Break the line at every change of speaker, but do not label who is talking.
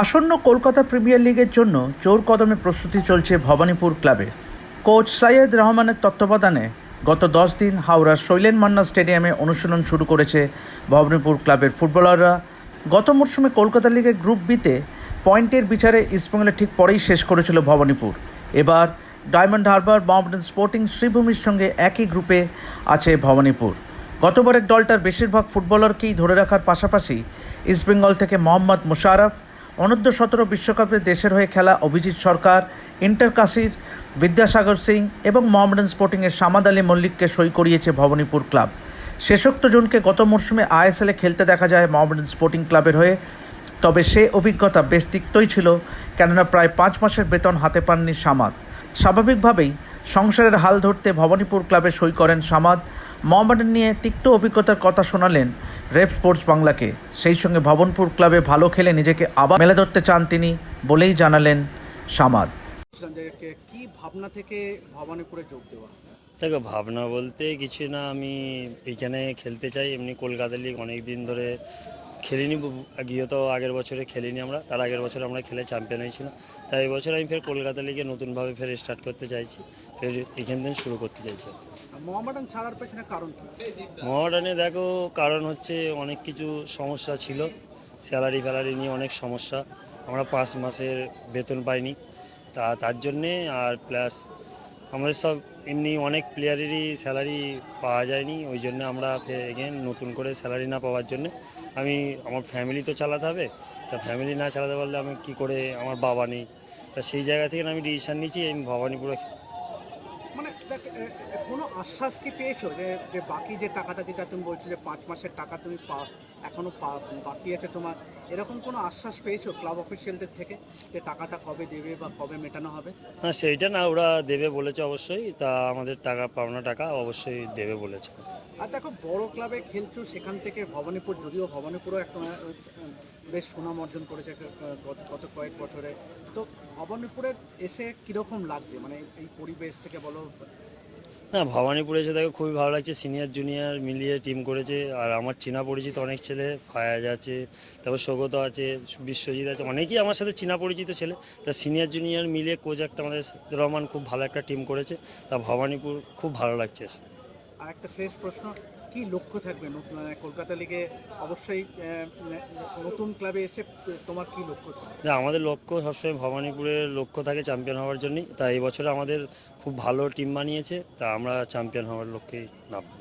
আসন্ন কলকাতা প্রিমিয়ার লিগের জন্য জোর কদমে প্রস্তুতি চলছে ভবানীপুর ক্লাবের কোচ সাইয়েদ রহমানের তত্ত্বাবধানে গত দশ দিন হাওড়ার শৈলেন মান্না স্টেডিয়ামে অনুশীলন শুরু করেছে ভবানীপুর ক্লাবের ফুটবলাররা। গত মরশুমে কলকাতা লিগের গ্রুপ বিতে পয়েন্টের বিচারে ইস্টবেঙ্গলে ঠিক পরেই শেষ করেছিল ভবানীপুর। এবার ডায়মন্ড হারবার মোহামেডান স্পোর্টিং, শ্রীভূমির সঙ্গে একই গ্রুপে আছে ভবানীপুর। গতবারের দলটার বেশিরভাগ ফুটবলারকেই ধরে রাখার পাশাপাশি ইস্টবেঙ্গল থেকে মোহাম্মদ মুশারফ অনূর্ধ্ব সতেরো বিশ্বকাপে দেশের হয়ে খেলা অভিজিৎ সরকার, ইন্টার কাশির বিদ্যাসাগর সিং এবং মোহামেডান স্পোর্টিংয়ের সামাদ আলী মল্লিককে সই করিয়েছে ভবানীপুর ক্লাব। শেষোক্ত জনকে গত মরশুমে আইএসএলে খেলতে দেখা যায় মোহামেডান স্পোর্টিং ক্লাবের হয়ে। তবে সে অভিজ্ঞতা বেশ তিক্তই ছিল, কেননা প্রায় পাঁচ মাসের বেতন হাতে পাননি সামাদ। স্বাভাবিকভাবেই সংসারের হাল ধরতে ভবানীপুর ক্লাবে সই করেন সামাদ। মোহামেডান নিয়ে তিক্ত অভিজ্ঞতার কথা শোনালেন রেপ স্পোর্টস বাংলাকে। সেই সঙ্গে ভবনপুর ক্লাবে ভালো খেলে নিজেকে আবার মেলে ধরতে চান তিনি বলেই জানালেন সামাদ।
কি ভাবনা থেকে ভবানীপুরে যোগ দেওয়া?
দেখো ভাবনা বলতে কিছু না আমি এখানে খেলতে চাই এমনি কলকাতা লিগ অনেক দিন ধরে খেলিনি বু- গিয়ে তো আগের বছরে খেলিনি আমরা। তার আগের বছর আমরা খেলে চ্যাম্পিয়ন হয়েছিলাম। তাই এবছর আমি ফের কলকাতা লিগে নতুনভাবে ফের স্টার্ট করতে চাইছি। ফের এখান থেকে শুরু করতে চাইছি।
মোহামেডান ছাড়ার পেছনে কারণ
দেখো কারণ হচ্ছে অনেক কিছু সমস্যা ছিল। স্যালারি ফ্যালারি নিয়ে অনেক সমস্যা। আমরা পাঁচ মাসের বেতন পাইনি। তা তার জন্যে আর প্লাস আমাদের সব এমনি অনেক প্লেয়ারেরই স্যালারি পাওয়া যায়নি, ওই জন্য আমরা এগেন নতুন করে স্যালারি না পাওয়ার জন্য আমি, আমার ফ্যামিলি তো চালাতে হবে, তা ফ্যামিলি না চালাতে পারলে আমি কি করে আমার বাবা নেই? তা সেই জায়গা থেকে আমি ডিসিশান নিয়েছি আমি ভবানীপুরে।
মানে কোনো আশ্বাস কি পেয়েছ যে বাকি যে টাকাটা, যেটা তুমি বলছো যে পাঁচ মাসের টাকা তুমি পা, এখনও পা- বাকি আছে তোমার এরকম কোনো আশ্বাস পেয়েছ ক্লাব অফিসিয়ালদের থেকে যে টাকাটা কবে দেবে বা কবে মেটানো হবে?
না সেইটা না ওরা দেবে বলেছে অবশ্যই। তা আমাদের টাকা পাওনা টাকা অবশ্যই দেবে বলেছে।
আর দেখো বড় ক্লাবে খেলছো সেখান থেকে ভবানীপুর যদিও ভবানীপুরও একটা বেশ সুনাম অর্জন করেছে গত গত কয়েক বছরে। তো ভবানীপুরের এসে কীরকম লাগছে? মানে এই পরিবেশ থেকে বলো
না, ভবানীপুরে এসে দেখো খুবই ভালো লাগছে। সিনিয়র জুনিয়র মিলিয়ে টিম করেছে। আর আমার চেনা পরিচিত অনেক ছেলে, ফায়াজ আছে, তারপর সৌগত আছে, বিশ্বজিৎ আছে, অনেকেই আমার সাথে চেনা পরিচিত ছেলে। তা সিনিয়র জুনিয়র মিলিয়ে কোচ একটা আমাদের রহমান খুব ভালো একটা টিম করেছে। তা ভবানীপুর খুব ভালো লাগছে।
আর একটা শেষ প্রশ্ন, কি লক্ষ্য থাকবে নতুন মানে কলকাতা লিগে? অবশ্যই নতুন ক্লাবে এসে তোমার কি লক্ষ্য থাকবে?
আমাদের লক্ষ্য সবসময় ভবানীপুরের লক্ষ্য থাকে চ্যাম্পিয়ন হওয়ার জন্যই। তাই এই বছর আমাদের খুব ভালো টিম বানিয়েছে, তা আমরা চ্যাম্পিয়ন হওয়ার লক্ষ্যেই নামবো।